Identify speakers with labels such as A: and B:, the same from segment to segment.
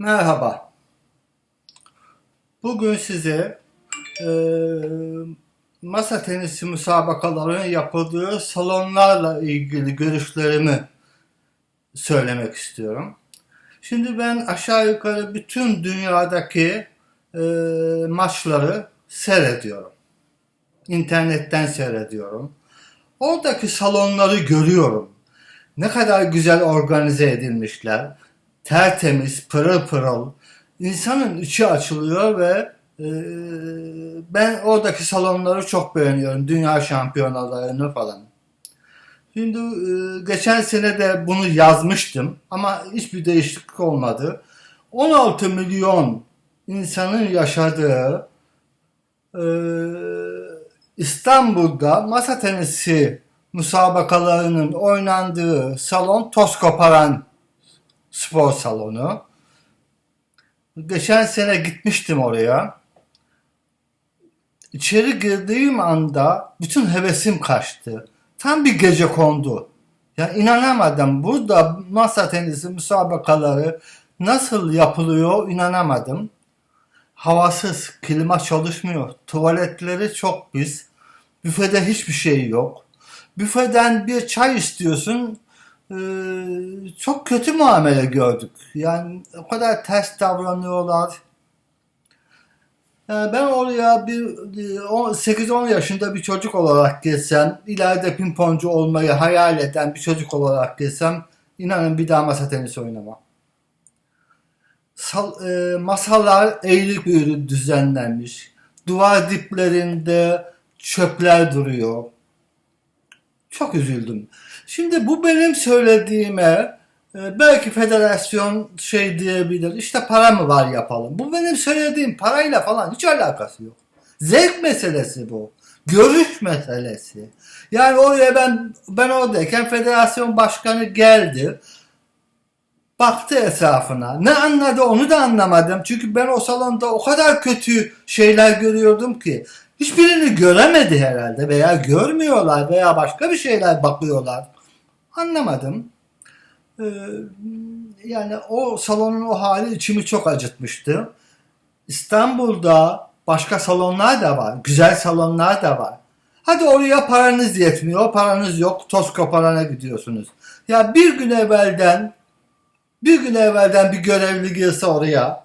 A: Merhaba. Bugün size e, masa tenisi müsabakalarının yapıldığı salonlarla ilgili görüşlerimi söylemek istiyorum. Şimdi ben aşağı yukarı bütün dünyadaki e, maçları seyrediyorum. İnternetten seyrediyorum. Oradaki salonları görüyorum. Ne kadar güzel organize edilmişler. Tertemiz, pırıl pırıl. İnsanın içi açılıyor ve e, ben oradaki salonları çok beğeniyorum. Dünya şampiyonalarını falan. Şimdi e, geçen sene de bunu yazmıştım ama hiçbir değişiklik olmadı. 16 milyon insanın yaşadığı e, İstanbul'da masa tenisi müsabakalarının oynandığı salon toz koparan spor salonu. Geçen sene gitmiştim oraya. İçeri girdiğim anda bütün hevesim kaçtı. Tam bir gece kondu. Ya inanamadım. Burada masa tenisi müsabakaları nasıl yapılıyor inanamadım. Havasız, klima çalışmıyor. Tuvaletleri çok pis. Büfede hiçbir şey yok. Büfeden bir çay istiyorsun. Ee, çok kötü muamele gördük. Yani o kadar ters davranıyorlar. Yani ben oraya bir e, on- 8-10 yaşında bir çocuk olarak gelsem, ileride pimponcu olmayı hayal eden bir çocuk olarak gelsem, inanın bir daha masa tenisi oynamam. Sal- e, masalar eğri büğrü düzenlenmiş. Duvar diplerinde çöpler duruyor. Çok üzüldüm. Şimdi bu benim söylediğime e, belki federasyon şey diyebilir. İşte para mı var yapalım. Bu benim söylediğim parayla falan hiç alakası yok. Zevk meselesi bu. Görüş meselesi. Yani oraya ben ben oradayken federasyon başkanı geldi. Baktı etrafına. Ne anladı onu da anlamadım. Çünkü ben o salonda o kadar kötü şeyler görüyordum ki. Hiçbirini göremedi herhalde veya görmüyorlar veya başka bir şeyler bakıyorlar. Anlamadım. Ee, yani o salonun o hali içimi çok acıtmıştı. İstanbul'da başka salonlar da var. Güzel salonlar da var. Hadi oraya paranız yetmiyor, paranız yok, toz koparana gidiyorsunuz. Ya bir gün evvelden bir gün evvelden bir görevli girse oraya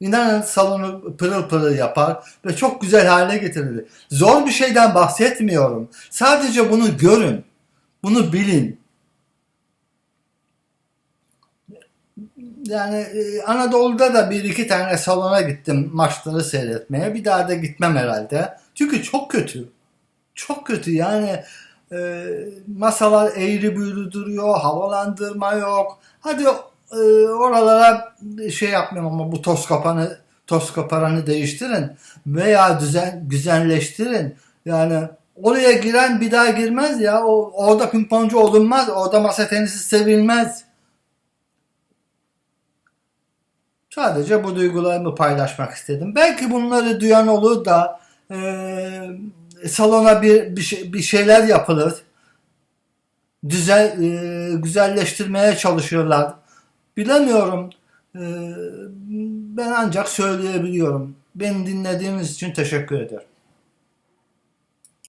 A: inanın salonu pırıl pırıl yapar ve çok güzel hale getirir. Zor bir şeyden bahsetmiyorum. Sadece bunu görün. Bunu bilin. Yani e, Anadolu'da da bir iki tane salona gittim maçları seyretmeye. Bir daha da gitmem herhalde. Çünkü çok kötü. Çok kötü yani e, masalar eğri büğrü duruyor, havalandırma yok. Hadi e, oralara şey yapmıyorum ama bu toz kapanı toz kaparanı değiştirin veya düzen güzelleştirin. Yani oraya giren bir daha girmez ya. O, orada pimponcu olunmaz. Orada masa tenisi sevilmez. Sadece bu duygularımı paylaşmak istedim. Belki bunları duyan olur da e, salona bir bir, şey, bir şeyler yapılır. Güzel e, güzelleştirmeye çalışıyorlar. Bilemiyorum. E, ben ancak söyleyebiliyorum. Beni dinlediğiniz için teşekkür ederim.